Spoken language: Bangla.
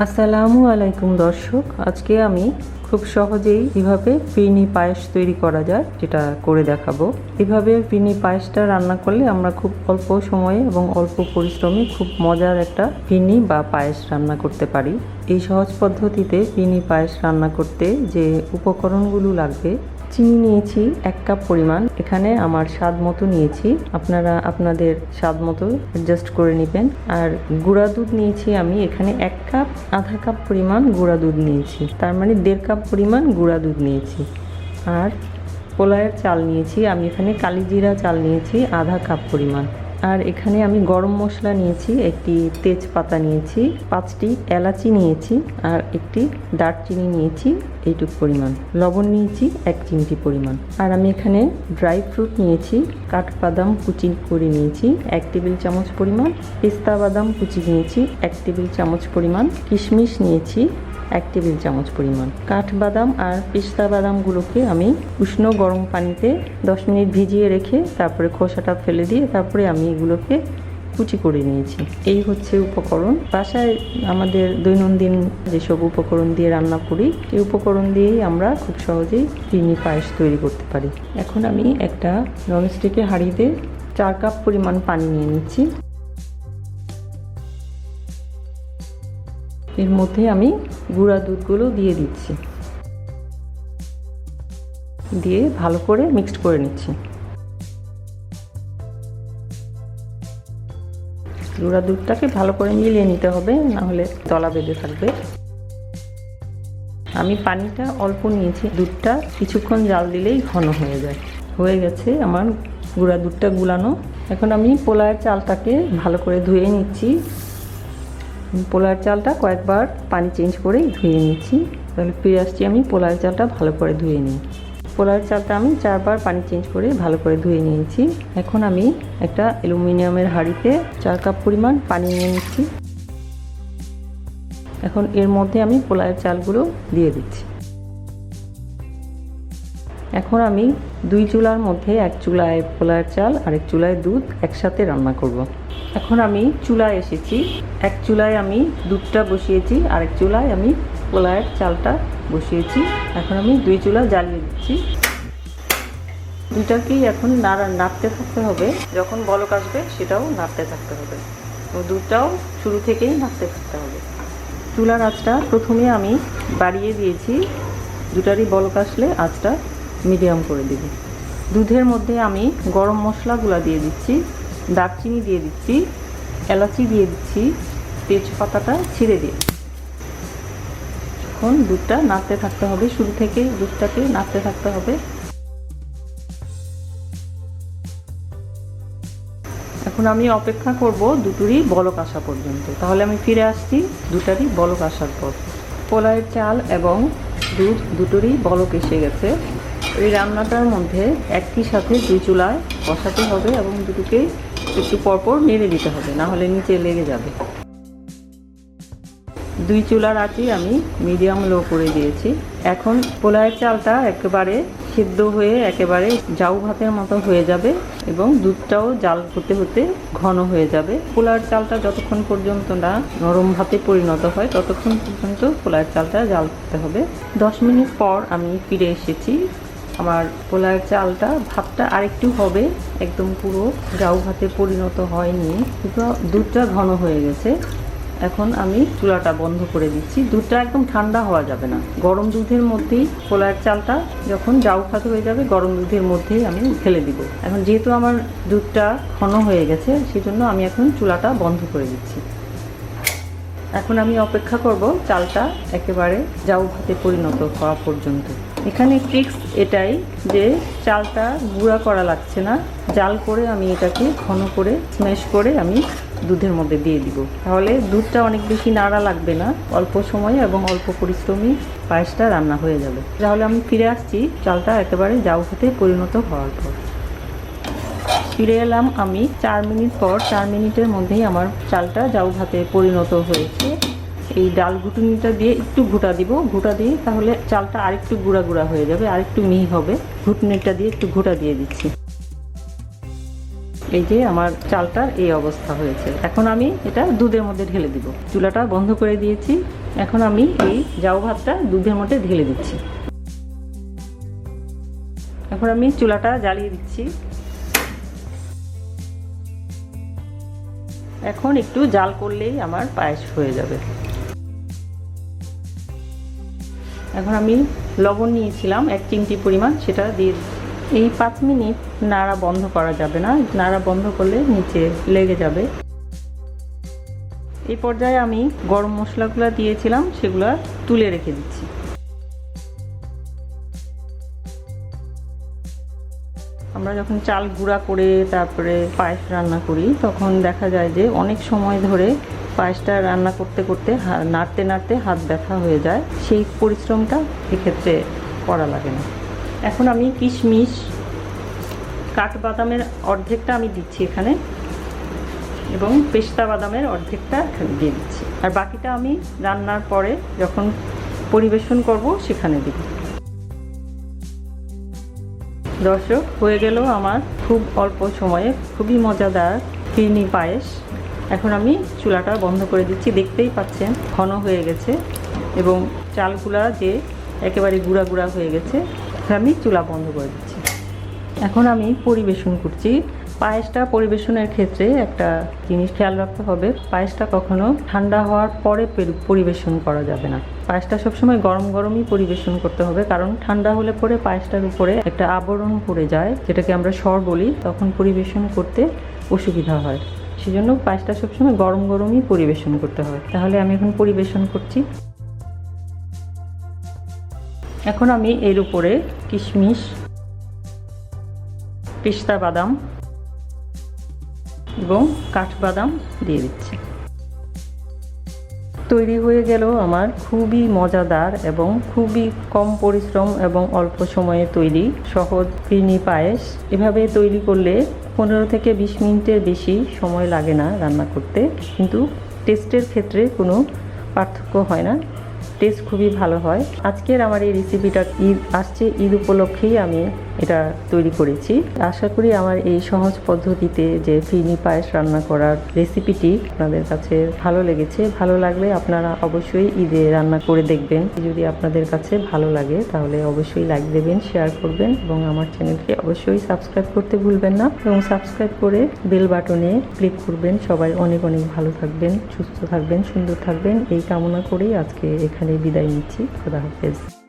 আসসালামু আলাইকুম দর্শক। আজকে আমি খুব সহজেই কীভাবে ফিরনি পায়েস তৈরি করা যায়, যেটা করে দেখাবো। এভাবে ফিরনি পায়েসটা রান্না করলে আমরা খুব অল্প সময়ে এবং অল্প পরিশ্রমে খুব মজার একটা ফিরনি বা পায়েস রান্না করতে পারি। এই সহজ পদ্ধতিতে ফিরনি পায়েস রান্না করতে যে উপকরণগুলো লাগবে চিনি নিয়েছি, এক কাপ পরিমাণ। এখানে আমার স্বাদ মতো নিয়েছি। আপনারা আপনাদের স্বাদ মতো অ্যাডজাস্ট করে নেবেন। আর গুঁড়া দুধ নিয়েছি আমি। এখানে এক কাপ, আধা কাপ পরিমাণ গুঁড়া দুধ নিয়েছি। তার মানে দেড় কাপ পরিমাণ গুঁড়া দুধ নিয়েছি। আর পোলায়ের চাল নিয়েছি। আমি এখানে কালিজিরা চাল নিয়েছি, আধা কাপ পরিমাণ। আর এখানে আমি গরম মশলা নিয়েছি, একটি তেজপাতা নিয়েছি, পাঁচটি এলাচি নিয়েছি আর একটি দারচিনি নিয়েছি, এইটুক পরিমাণ। লবণ নিয়েছি, এক চিমটি পরিমাণ। আর আমি এখানে ড্রাই ফ্রুট নিয়েছি, কাঠবাদাম কুচি করে নিয়েছি, এক টেবিল চামচ পরিমাণ। পেস্তা বাদাম কুচি নিয়েছি, এক টেবিল চামচ পরিমাণ। কিশমিশ নিয়েছি এক টেবিল চামচ পরিমাণ কাঠবাদাম আর পিস্তা বাদামগুলোকে আমি উষ্ণ গরম পানিতে দশ মিনিট ভিজিয়ে রেখে তারপরে খোসাটা ফেলে দিয়ে তারপরে আমি এগুলোকে কুচি করে নিয়েছি। এই হচ্ছে উপকরণ। বাসায় আমাদের দৈনন্দিন যেসব উপকরণ দিয়ে রান্না করি, এই উপকরণ দিয়েই আমরা খুব সহজেই চিনি পায়েস তৈরি করতে পারি। এখন আমি একটা ননস্টিকের হাঁড়িতে চার কাপ পরিমাণ পানি নিয়ে নিচ্ছি। এর মধ্যে আমি গুঁড়া দুধগুলো দিয়ে দিচ্ছি। দিয়ে ভালো করে মিক্সড করে নিচ্ছি। গুঁড়া দুধটাকে ভালো করে মিলিয়ে নিতে হবে, না হলে তলা বেঁধে থাকবে। আমি পানিটা অল্প নিয়েছি। দুধটা কিছুক্ষণ জাল দিলেই ঘন হয়ে যায়। হয়ে গেছে আমার গুঁড়া দুধটা গুলানো। এখন আমি পোলায়ের চালটাকে ভালো করে ধুয়ে নিচ্ছি। পোলার চালটা কয়েকবার পানি চেঞ্জ করে ধুয়ে নিচ্ছি। তাহলে ফিরে আসছি আমি, পোলার চালটা ভালো করে ধুয়ে নিই। পোলার চালটা আমি চারবার পানি চেঞ্জ করে ভালো করে ধুয়ে নিয়েছি। এখন আমি একটা অ্যালুমিনিয়ামের হাঁড়িতে চার কাপ পরিমাণ পানি নিয়ে নিচ্ছি। এখন এর মধ্যে আমি পোলার চালগুলো দিয়ে দিচ্ছি। এখন আমি দুই চুলার মধ্যে এক চুলায় পোলার চাল আর এক চুলায় দুধ একসাথে রান্না করব। এখন আমি চুলায় এসেছি। এক চুলায় আমি দুধটা বসিয়েছি আর এক চুলায় আমি পোলায়ের চালটা বসিয়েছি। এখন আমি দুই চুলা জ্বালিয়ে দিচ্ছি। দুটাকেই এখন নাড়া, নাড়তে থাকতে হবে। যখন বলক আসবে, সেটাও নাড়তে থাকতে হবে। দুধটাও শুরু থেকেই নাড়তে থাকতে হবে। চুলার আঁচটা প্রথমে আমি বাড়িয়ে দিয়েছি। দুটারই বলক আসলে আঁচটা মিডিয়াম করে দেব। দুধের মধ্যে আমি গরম মশলাগুলো দিয়ে দিচ্ছি, দারচিনি দিয়ে দিচ্ছি, এলাচি দিয়ে দিচ্ছি, তেজপাতাটা ছিঁড়ে দিয়ে এখন দুধটা নাড়তে থাকতে হবে, শুরু থেকে দুধটাকে নাড়তে থাকতে হবে। এখন আমি অপেক্ষা করব দুটোরই বলক আসা পর্যন্ত। তাহলে আমি ফিরে আসছি দুটারই বলক আসার পর। পোলায়ের চাল এবং দুধ দুটোরই বলক এসে গেছে। এই রান্নাটার মধ্যে একই সাথে দুই চুলায় বসাতে হবে এবং দুটোকে একটু পরপর নেড়ে দিতে হবে, না হলে নিচে লেগে যাবে। দুই চুলার আঁচই আমি মিডিয়াম লো করে দিয়েছি। এখন পোলায়ের চালটা একেবারে সিদ্ধ হয়ে একেবারে জাউ ভাতের মতো হয়ে যাবে এবং দুধটাও জাল হতে হতে ঘন হয়ে যাবে। পোলার চালটা যতক্ষণ পর্যন্ত না নরম ভাতে পরিণত হয়, ততক্ষণ পর্যন্ত পোলার চালটা জাল করতে হবে। দশ মিনিট পর আমি ফিরে এসেছি আমার পোলার চালটা, ভাতটা আরেকটু হবে, একদম পুরো জাউ ভাতে পরিণত হয়নি, কিন্তু দুধটা ঘন হয়ে গেছে। এখন আমি চুলাটা বন্ধ করে দিচ্ছি। দুধটা একদম ঠান্ডা হওয়া যাবে না। গরম দুধের মধ্যেই পোলার চালটা যখন জাউ ভাত হয়ে যাবে, গরম দুধের মধ্যেই আমি ফেলে দিব। এখন যেহেতু আমার দুধটা ঘন হয়ে গেছে, সেজন্য আমি এখন চুলাটা বন্ধ করে দিচ্ছি। এখন আমি অপেক্ষা করব চালটা একেবারে জাউ ভাতে পরিণত হওয়া পর্যন্ত। এখানে ট্রিক্স এটাই যে চালটা গুঁড়া করা লাগছে না। জাল করে আমি এটাকে ঘন করে স্ম্যাশ করে আমি দুধের মধ্যে দিয়ে দিব। তাহলে দুধটা অনেক বেশি নাড়া লাগবে না, অল্প সময়ে এবং অল্প পরিশ্রমী পায়েসটা রান্না হয়ে যাবে। তাহলে আমি ফিরে আসছি, চালটা একেবারে জাউ ভাতে পরিণত হওয়ার পর। ফিরে এলাম আমি চার মিনিট পর, চার মিনিটের মধ্যেই আমার চালটা জাউ ভাতে পরিণত হয়েছে। এই ডাল ঘুটুনিটা দিয়ে একটু ঘুটা দিব। ঘুটা দিয়ে তাহলে চালটা আরেকটু গুঁড়া গুঁড়া হয়ে যাবে, আরেকটু মিহি হবে। ঘুটনিটা দিয়ে একটু ঘুটা দিয়ে দিচ্ছি। এই যে আমার চালটার এই অবস্থা হয়েছে। এখন আমি এটা দুধের মধ্যে ঢেলে দিব। চুলাটা বন্ধ করে দিয়েছি। এখন আমি এই জাউ ভাতটা দুধের মধ্যে ঢেলে দিচ্ছি। এখন আমি চুলাটা জ্বালিয়ে দিচ্ছি। এখন একটু জাল করলেই আমার পায়েস হয়ে যাবে। এখন আমি লবণ নিয়েছিলাম, এক চিমটি পরিমাণ, সেটা দিয়ে। এই পাঁচ মিনিট নাড়া বন্ধ করা যাবে না, নাড়া বন্ধ করলে নিচে লেগে যাবে এই পর্যায়ে আমি গরম মশলাগুলো দিয়েছিলাম, সেগুলো তুলে রেখে দিচ্ছি আমরা যখন চাল গুঁড়া করে তারপরে পায়েস রান্না করি, তখন দেখা যায় যে অনেক সময় ধরে পায়েসটা রান্না করতে করতে নাড়তে নাড়তে হাত ব্যথা হয়ে যায়। সেই পরিশ্রমটা এক্ষেত্রে করা লাগে না। এখন আমি কিশমিশ, কাঠবাদামের অর্ধেকটা আমি দিচ্ছি এখানে এবং পেস্তা বাদামের অর্ধেকটা এখানে দিয়ে দিচ্ছি। আর বাকিটা আমি রান্নার পরে যখন পরিবেশন করব, সেখানে দিব। দর্শক, হয়ে গেল আমার খুব অল্প সময়ে খুবই মজাদার ফিরনি পায়েস। এখন আমি চুলাটা বন্ধ করে দিচ্ছি। দেখতেই পাচ্ছেন, ঘন হয়ে গেছে এবং চালগুলা যে একেবারে গুঁড়া গুঁড়া হয়ে গেছে আমি চুলা বন্ধ করে দিচ্ছি। এখন আমি পরিবেশন করছি পায়েসটা পরিবেশনের ক্ষেত্রে একটা জিনিস খেয়াল রাখতে হবে। পায়েসটা কখনো ঠান্ডা হওয়ার পরে পের- পরিবেশন করা যাবে না। পায়েসটা সবসময় গরম গরমই পরিবেশন করতে হবে, কারণ ঠান্ডা হলে পরে পায়েসটার উপরে একটা আবরণ পড়ে যায়, যেটাকে আমরা স্বর বলি, তখন পরিবেশন করতে অসুবিধা হয়। সেজন্য পায়েসটা সবসময় গরম গরমই পরিবেশন করতে হয়। তাহলে আমি এখন পরিবেশন করছি। এখন আমি এর উপরে কিশমিশ, পেস্তা বাদাম এবং কাঠবাদাম দিয়ে দিচ্ছি। তৈরি হয়ে গেল আমার খুবই মজাদার এবং খুবই কম পরিশ্রম এবং অল্প সময়ে তৈরি সহজ ফিরনি পায়েস। এভাবে তৈরি করলে পনেরো থেকে বিশ মিনিটের বেশি সময় লাগে না রান্না করতে। কিন্তু টেস্টের ক্ষেত্রে কোনো পার্থক্য হয় না। টেস্ট খুবই ভালো হয়। আজকের আমার এই রেসিপিটা ঈদ আসছে ঈদ উপলক্ষেই আমি এটা তৈরি করেছি। আশা করি আমার এই সহজ পদ্ধতিতে যে ফিনি পায়েস রান্না করার রেসিপিটি আপনাদের কাছে ভালো লেগেছে, ভালো লাগলে আপনারা অবশ্যই ঈদে রান্না করে দেখবেন। যদি আপনাদের কাছে ভালো লাগে, তাহলে অবশ্যই লাইক দেবেন শেয়ার করবেন এবং আমার চ্যানেলকে অবশ্যই সাবস্ক্রাইব করতে ভুলবেন না এবং সাবস্ক্রাইব করে বেল বাটনে ক্লিক করবেন। সবাই অনেক অনেক ভালো থাকবেন, সুস্থ থাকবেন, সুন্দর থাকবেন। এই কামনা করেই আজকে এখানে বিদায় নিচ্ছি। খোদা হাফেজ।